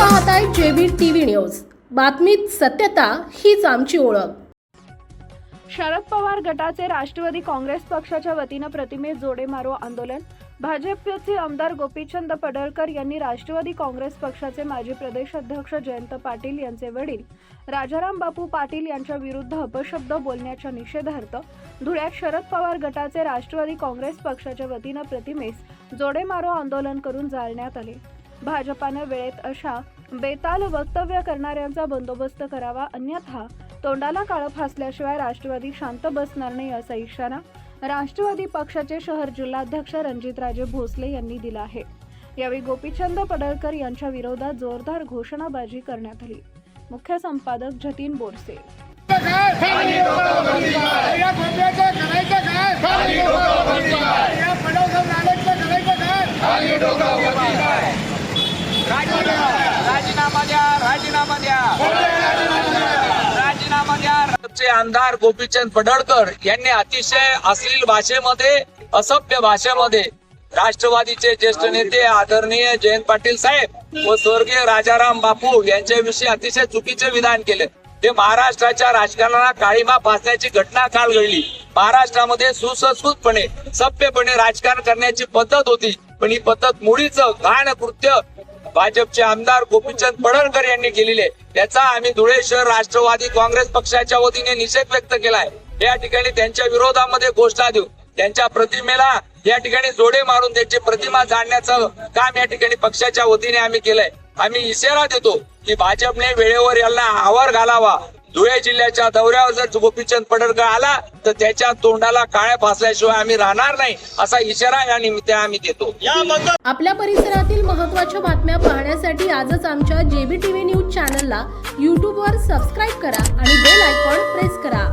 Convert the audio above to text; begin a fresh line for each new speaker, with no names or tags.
पाहताय JB TV news. बातमीत सत्यता हीच आमची ओळख.
शरद पवार गटाचे राष्ट्रवादी काँग्रेस पक्षाच्या वतीनं प्रतिमेत जोडे मारो आंदोलन. भाजपचे आमदार गोपीचंद पडळकर यांनी राष्ट्रवादी काँग्रेस पक्षाचे माजी प्रदेशाध्यक्ष जयंत पाटील यांचे वडील राजाराम बापू पाटील यांच्या विरुद्ध अपशब्द बोलण्याच्या निषेधार्थ धुळ्यात शरद पवार गटाचे राष्ट्रवादी काँग्रेस पक्षाच्या वतीनं प्रतिमेस जोडे मारो आंदोलन करून जाळण्यात आले. भाजपानं वेळेत अशा बेताल वक्तव्य करणाऱ्यांचा बंदोबस्त करावा अन्यथा तोंडाला काळं फासल्याशिवाय राष्ट्रवादी शांत बसणार नाही असा इशारा राष्ट्रवादी पक्षाचे शहर जिल्हाध्यक्ष रणजितराजे भोसले यांनी दिला आहे. यावेळी गोपीचंद पडळकर यांच्या विरोधात जोरदार घोषणाबाजी करण्यात आली. मुख्य संपादक जतीन बोरसे
राजीनामा द्या राजीनामा द्या. राजीनामा द्या. चे आमदार गोपीचंद पडळकर यांनी अतिशय अश्लील भाषेमध्ये असभ्य भाषेमध्ये राष्ट्रवादीचे ज्येष्ठ नेते आदरणीय जयंत पाटील साहेब व स्वर्गीय राजाराम बापू यांच्याविषयी अतिशय चुकीचे विधान केले. ते महाराष्ट्राच्या राजकारणाला काळीमा फासण्याची घटना काल घडली. महाराष्ट्रामध्ये सुसंस्कृतपणे सभ्यपणे राजकारण करण्याची पद्धत होती. पण ही पद्धत मुळीच घाण कृत्य भाजपचे आमदार गोपीचंद पडणकर यांनी केलेले. त्याचा आम्ही धुळे शहर राष्ट्रवादी काँग्रेस पक्षाच्या वतीने निषेध व्यक्त केलाय. या ठिकाणी त्यांच्या विरोधामध्ये घोषणा देऊ त्यांच्या प्रतिमेला या ठिकाणी जोडे मारून त्यांची प्रतिमा जाणण्याचं काम या ठिकाणी पक्षाच्या वतीने आम्ही केलंय. आम्ही इशारा देतो की भाजपने वेळेवर यांना आवर घालावा. धुळे जिल्ह्याच्या दौऱ्यावर जर गोपीचंद पडरकर आला तर त्याच्या तोंडाला काळ्या फासल्याशिवाय आम्ही राहणार नाही असा इशारा या निमित्त आम्ही देतो.
आपल्या परिसरातील महत्त्वाच्या बातम्या पाहण्यासाठी आजच आमच्या जेबी टीव्ही न्यूज चॅनलला यूट्यूबवर सबस्क्राईब करा आणि बेल आयकॉन प्रेस करा.